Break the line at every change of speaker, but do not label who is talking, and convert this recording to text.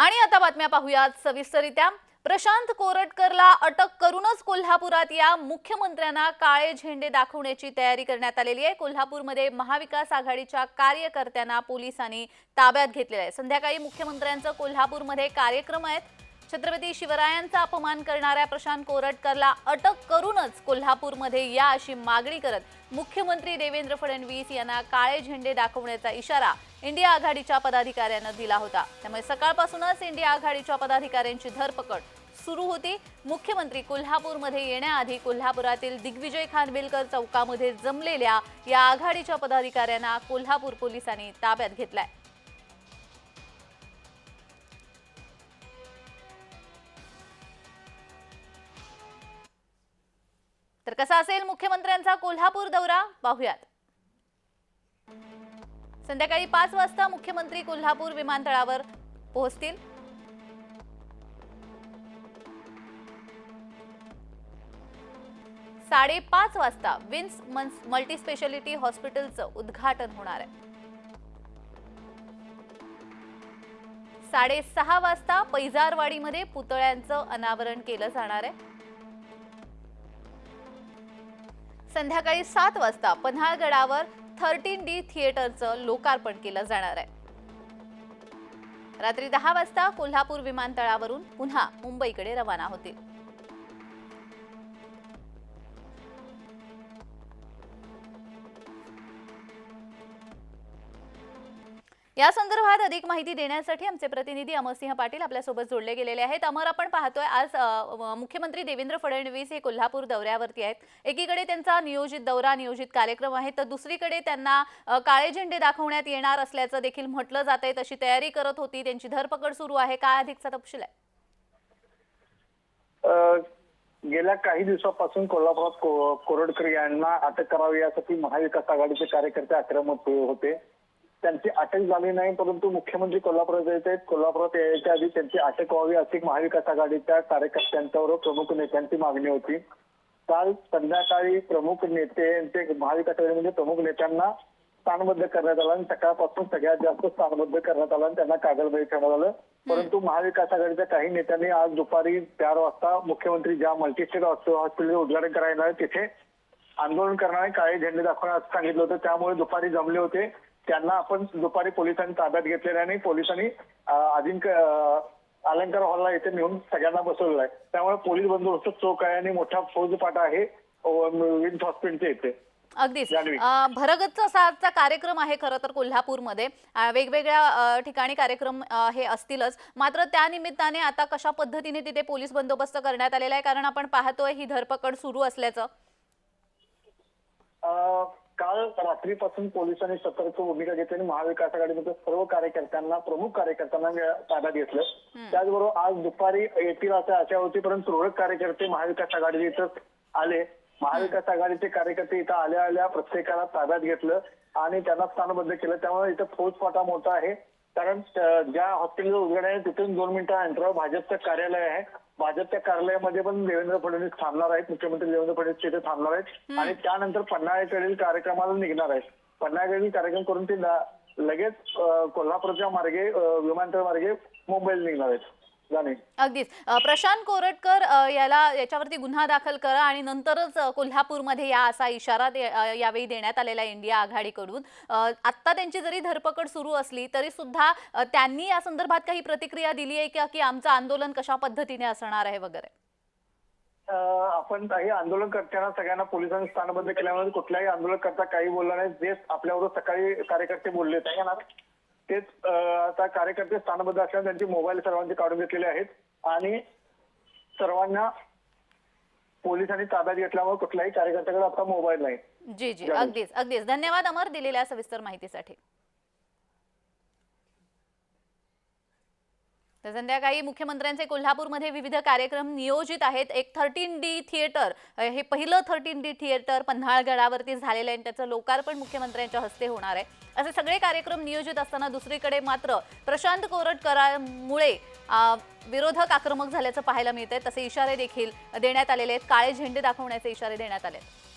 आणि आता बातम्या पाहूयात सविस्तरित्या प्रशांत कोरटकरला अटक करूनच कोल्हापुरात या मुख्यमंत्र्यांना काळे झेंडे दाखवण्याची तयारी करण्यात आलेली आहे. कोल्हापूरमध्ये महाविकास आघाडीच्या कार्यकर्त्यांना पोलिसांनी ताब्यात घेतलेलं आहे. संध्याकाळी मुख्यमंत्र्यांचं कोल्हापूरमध्ये कार्यक्रम आहेत. छत्रपती शिवरायांचा अपमान करणाऱ्या प्रशांत कोरटकरला अटक करूनच कोल्हापूरमध्ये या अशी मागणी करत मुख्यमंत्री देवेंद्र फडणवीस यांना काळे झेंडे दाखवण्याचा इशारा इंडिया आघाडीच्या पदाधिकाऱ्यांना दिला होता. त्यामुळे सकाळपासूनच इंडिया आघाडीच्या पदाधिकाऱ्यांची धरपकड सुरू होती. मुख्यमंत्री कोल्हापूरमध्ये येण्याआधी कोल्हापुरातील दिग्विजय खानविलकर चौकामध्ये जमलेल्या या आघाडीच्या पदाधिकाऱ्यांना कोल्हापूर पोलिसांनी ताब्यात घेतलाय. कसा असेल मुख्यमंत्र्यांचा कोल्हापूर दौरा? पाहूयात. संध्याकाळी पाच वाजता मुख्यमंत्री कोल्हापूर विमानतळावर पोहोचतील. साडेपाच वाजता विन्स मन्स स्पेशालिटी हॉस्पिटलचं उद्घाटन होणार आहे. साडेसहा वाजता पैजारवाडीमध्ये पुतळ्यांचं अनावरण केलं जाणार आहे. संध्याकाळी सात वाजता पन्हाळगडावर थर्टीन डी थिएटरचं लोकार्पण केलं जाणार आहे. रात्री दहा वाजता कोल्हापूर विमानतळावरून पुन्हा मुंबईकडे रवाना होतील. या संदर्भात अधिक माहिती देण्यासाठी आमचे प्रतिनिधी अमरसिंह पाटील आपल्यासोबत जोडले गेलेले आहेत. अमर आपण पाहतोय आज मुख्यमंत्री देवेंद्र फडणवीस हे कोल्हापूर दौऱ्यावरती आहेत. एकीकडे त्यांचा नियोजित दौरा नियोजित कार्यक्रम आहे तर दुसरीकडे त्यांना काळे झेंडे दाखवण्यात येणार असल्याचं देखील म्हटलं जात आहे. तशी तयारी करत होती. त्यांची धरपकड सुरू आहे. काय अधिकचा तपशील आहे?
गेल्या काही दिवसापासून कोल्हापुरात कोरडकर यांना अटक करावी यासाठी महाविकास आघाडीचे कार्यकर्ते आक्रमक होते. त्यांची अटक झाली नाही परंतु मुख्यमंत्री कोल्हापुरात येत आहेत. कोल्हापुरात यायच्या आधी त्यांची अटक व्हावी अशी महाविकास आघाडीच्या कार्यकर्त्यांच्यावर प्रमुख नेत्यांची मागणी होती. काल संध्याकाळी प्रमुख नेते महाविकास आघाडीमध्ये म्हणजे प्रमुख नेत्यांना स्थानबद्ध करण्यात आलं आणि सकाळपासून सगळ्यात जास्त स्थानबद्ध करण्यात आलं आणि त्यांना कागदबही ठेवण्यात आलं. परंतु महाविकास आघाडीच्या काही नेत्यांनी आज दुपारी चार वाजता मुख्यमंत्री ज्या मल्टीस्टेट हॉस्पिटलचे उद्घाटन करायला आहे तिथे आंदोलन करणारे काळे झेंडे दाखवण्यास सांगितलं होतं. त्यामुळे दुपारी जमले होते. त्यांना आपण दुपारी पोलिसांनी ताब्यात घेतलेले आणि पोलिसांनी अजिंक्य अलंकार हॉलला इथे नेऊन सगळ्यांना बसवलेलं आहे. त्यामुळे पोलीस बंदोबस्त चोख आहे आणि मोठा फौजपाटा आहे विम्स हॉस्पिटलच्या इथे.
अगदीच. असा आजचा कार्यक्रम आहे खरं तर कोल्हापूरमध्ये. वेगवेगळ्या ठिकाणी कार्यक्रम हे असतीलच. मात्र त्या निमित्ताने आता कशा पद्धतीने तिथे पोलीस बंदोबस्त करण्यात आलेला आहे? कारण आपण पाहतोय ही धरपकड सुरू असल्याचं.
काल रात्रीपासून पोलिसांनी सतर्क भूमिका घेतली आणि महाविकास आघाडीमध्ये सर्व कार्यकर्त्यांना प्रमुख कार्यकर्त्यांना ताब्यात घेतलं. त्याचबरोबर आज दुपारी येतील असं आशा होती परंतु तुरळक कार्यकर्ते महाविकास आघाडी इथं आले. महाविकास आघाडीचे कार्यकर्ते इथं आल्या आल्या प्रत्येकाला ताब्यात घेतलं आणि त्यांना स्थानबद्ध केलं. त्यामुळे इथं फौजफाटा मोठा आहे. कारण ज्या हॉस्पिटलचं उद्घाटन आहे तिथून दोन मिनिटं अंतरावर भाजपचं कार्यालय आहे. भाजपच्या कार्यालयामध्ये पण देवेंद्र फडणवीस थांबणार आहेत मुख्यमंत्री देवेंद्र फडणवीस तिथे थांबणार आहेत. आणि त्यानंतर पन्हाळ्याकडील कार्यक्रमाला निघणार आहेत. पन्हाळ्याकडील कार्यक्रम करून ते लगेच कोल्हापूरच्या मार्गे विमानतळ मार्गे मुंबईला निघणार आहेत.
अगदीच. प्रशांत कोरटकर याला याच्यावरती गुन्हा दाखल करा आणि नंतरच कोल्हापूरमध्ये या असा इशारा दे- यावेळी देण्यात आलेला इंडिया आघाडीकडून. आत्ता त्यांची जरी धरपकड सुरू असली तरी सुद्धा त्यांनी या संदर्भात काही प्रतिक्रिया दिली आहे का की आमचं आंदोलन कशा पद्धतीने असणार आहे वगैरे?
आपण काही आंदोलन करताना सगळ्यांना पोलिसांनी स्थानबद्ध केल्यामुळे कुठल्याही आंदोलन करता काही बोललं नाही. जे आपल्याबरोबर सकाळी कार्यकर्ते बोलले होते तेच आता कार्यकर्ते स्थानबद्ध असल्याने त्यांचे मोबाईल सर्वांचे काढून घेतलेले आहेत. आणि सर्वांना पोलिसांनी ताब्यात घेतल्यामुळे कुठल्याही कार्यकर्त्याकडे आता मोबाईल नाही.
जी जी. अगदीच अगदीच. धन्यवाद अमर दिलेल्या सविस्तर माहितीसाठी. तर संध्याकाळी मुख्यमंत्र्यांचे कोल्हापूरमध्ये विविध कार्यक्रम नियोजित आहेत. एक थर्टीन डी थिएटर हे पहिलं थर्टीन डी थिएटर पन्हाळगडावरती झालेलं आहे आणि त्याचं लोकार्पण मुख्यमंत्र्यांच्या हस्ते होणार आहे. असे सगळे कार्यक्रम नियोजित असताना दुसरीकडे मात्र प्रशांत कोरटकरांमुळे विरोधक आक्रमक झाल्याचं पाहायला मिळतंय. तसे इशारे देखील देण्यात आलेले आहेत. काळे झेंडे दाखवण्याचे इशारे देण्यात आले आहेत